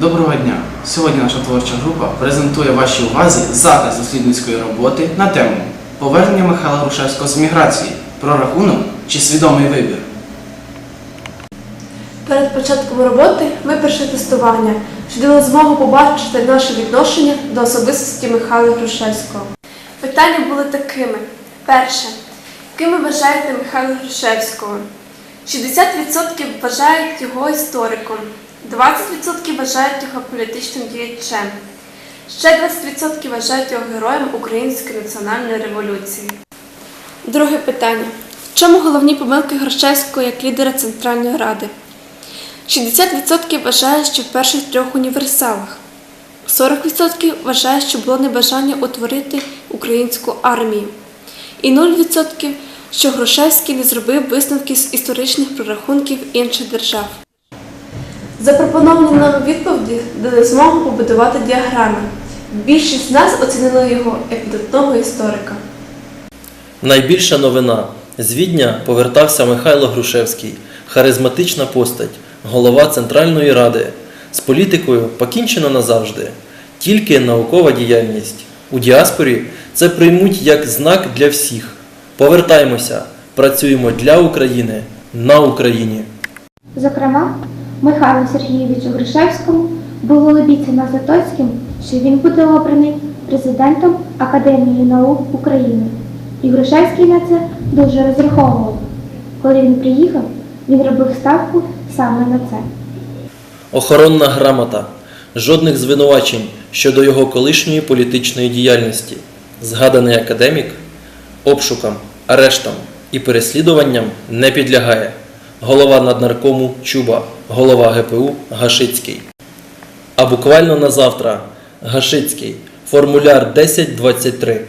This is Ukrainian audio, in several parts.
Доброго дня! Сьогодні наша творча група презентує вашій увазі заказ дослідницької роботи на тему Повернення Михайла Грушевського з міграції. Прорахунок чи свідомий вибір. Перед початком роботи ми пройшли тестування, що дало змогу побачити наше відношення до особистості Михайла Грушевського. Питання були такими: перше, ким ви вважаєте Михайла Грушевського? 60% вважають його істориком, 20% вважають його політичним діячем, ще 20% вважають його героєм Української національної революції. Друге питання. В чому головні помилки Грушевського як лідера Центральної Ради? 60% вважає, що в перших трьох універсалах, 40% вважає, що було небажання утворити українську армію, і 0%, що Грушевський не зробив висновки з історичних прорахунків інших держав. Запропоновані нам відповіді дали змогу побудувати діаграми. Більшість з нас оцінили його як видатного історика. Найбільша новина. З Відня повертався Михайло Грушевський, харизматична постать, голова Центральної Ради. З політикою покінчено назавжди. Тільки наукова діяльність. У діаспорі це приймуть як знак для всіх. Повертаймося, працюємо для України на Україні. Зокрема, Михайлу Сергійовичу Грушевському було обіцяно Затоцьким, що він буде обраний президентом Академії наук України. І Грушевський на це дуже розраховував. Коли він приїхав, він робив ставку саме на це. Охоронна грамота. Жодних звинувачень щодо його колишньої політичної діяльності. Згаданий академік обшукам, арештам і переслідуванням не підлягає. Голова наднаркому Чуба, голова ГПУ Гашицький. А буквально на завтра Гашицький. Формуляр 1023.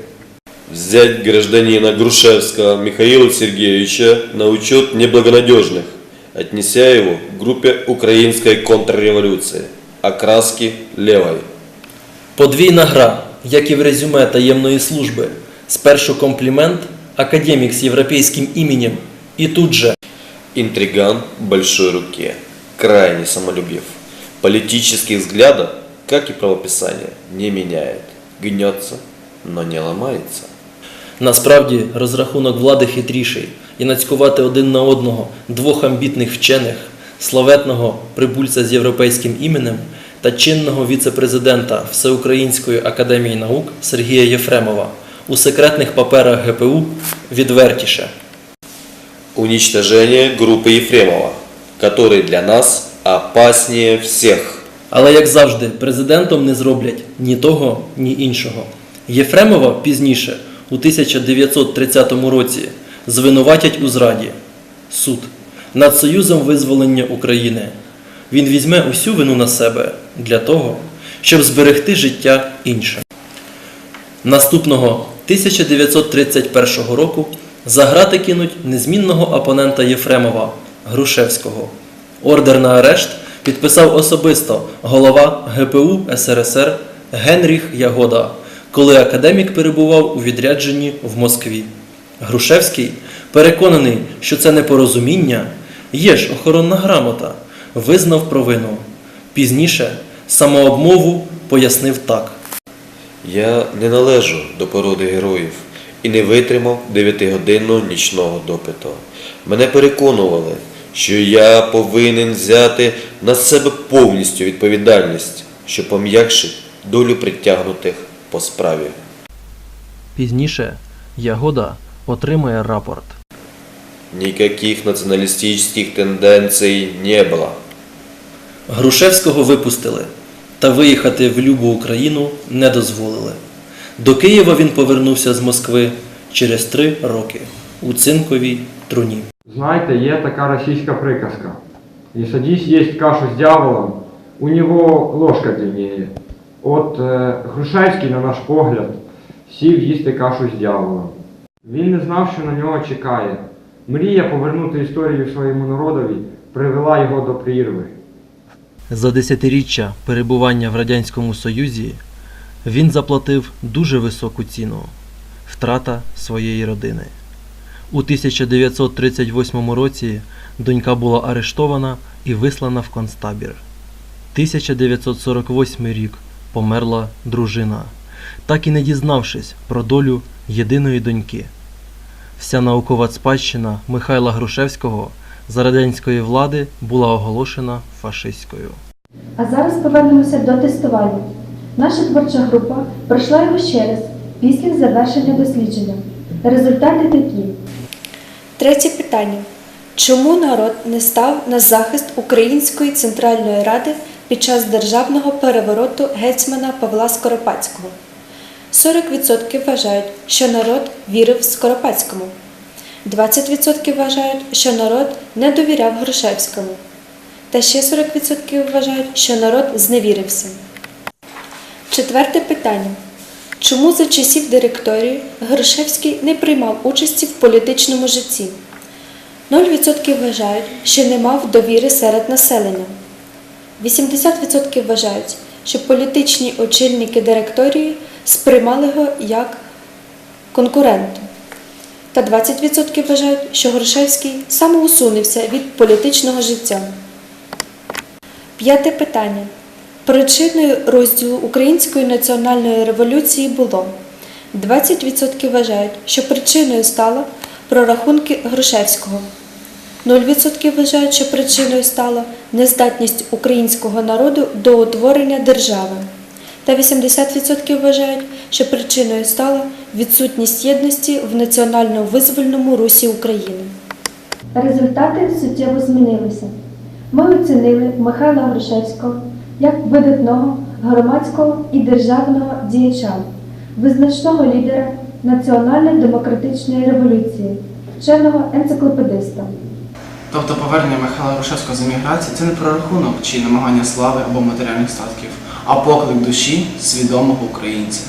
Взять гражданина Грушевского Михаила Сергеевича на учет неблагонадежных, отнеся его к группе украинской контрреволюции, окраски левой. Подвійна гра, як і в резюме таємної служби. Спершу комплімент, академік з європейським іменем, і тут же Интриган большой руке, крайне самолюбив. Политических взглядов, как и правописание, не меняет. Гнется, но не ломается. Насправді розрахунок влади хитріший і нацькувати один на одного двох амбітних вчених, славетного прибульця з європейським іменем та чинного віце-президента Всеукраїнської академії наук Сергія Єфремова у секретних паперах ГПУ відвертіше. Уничтожение группы Ефремова, который для нас опаснее всех. Але, як завжди, президентом не зроблять ні того, ні іншого. Єфремова пізніше, у 1930 році, звинуватять у зраді. Суд над Союзом визволення України. Він візьме усю вину на себе для того, щоб зберегти життя іншим. Наступного 1931 року за грати кинуть незмінного опонента Єфремова Грушевського. Ордер на арешт підписав особисто голова ГПУ СРСР Генріх Ягода, коли академік перебував у відрядженні в Москві. Грушевський, переконаний, що це непорозуміння, є ж охоронна грамота, визнав провину. Пізніше самообмову пояснив так. Я не належу до породи героїв і не витримав дев'ятигодинного нічного допиту. Мене переконували, що я повинен взяти на себе повністю відповідальність, що пом'якшить долю притягнутих по справі. Пізніше Ягода отримує рапорт. Никаких националистических тенденций не было. Грушевського випустили, та виїхати в любу Україну не дозволили. До Києва він повернувся з Москви через три роки у цинковій труні. Знаєте, є така російська приказка. Не садись есть кашу з дьяволом, у нього ложка длиннее. От е, Грушевський, на наш погляд, сів їсти кашу з дьяволом. Він не знав, що на нього чекає. Мрія повернути історію своєму народові привела його до прірви. За десятиріччя перебування в Радянському Союзі він заплатив дуже високу ціну втрата своєї родини. У 1938 році донька була арештована і вислана в концтабір. 1948 рік померла дружина, так і не дізнавшись про долю єдиної доньки. Вся наукова спадщина Михайла Грушевського за радянської влади була оголошена фашистською. А зараз повернемося до тестування. Наша творча група пройшла його ще раз після завершення дослідження. Результати такі. Третє питання. Чому народ не став на захист Української Центральної Ради під час державного перевороту гетьмана Павла Скоропадського? 40% вважають, що народ вірив Скоропадському. 20% вважають, що народ не довіряв Грушевському. Та ще 40% вважають, що народ зневірився. Четверте питання. Чому за часів директорії Грушевський не приймав участі в політичному житті? 0% вважають, що не мав довіри серед населення. 80% вважають, що політичні очільники директорії сприймали його як конкурента. Та 20% вважають, що Грушевський самоусунувся від політичного життя. П'яте питання. Причиною розділу Української національної революції було 20% вважають, що причиною стало прорахунки Грушевського. 0% вважають, що причиною стала нездатність українського народу до утворення держави. Та 80% вважають, що причиною стала відсутність єдності в національно-визвольному русі України. Результати суттєво змінилися. Ми оцінили Михайла Грушевського як видатного громадського і державного діяча, визначного лідера національно-демократичної революції, вченого енциклопедиста. Тобто повернення Михайла Рушевського з еміграції це не прорахунок чи намагання слави або матеріальних статків, а поклик душі свідомого українця.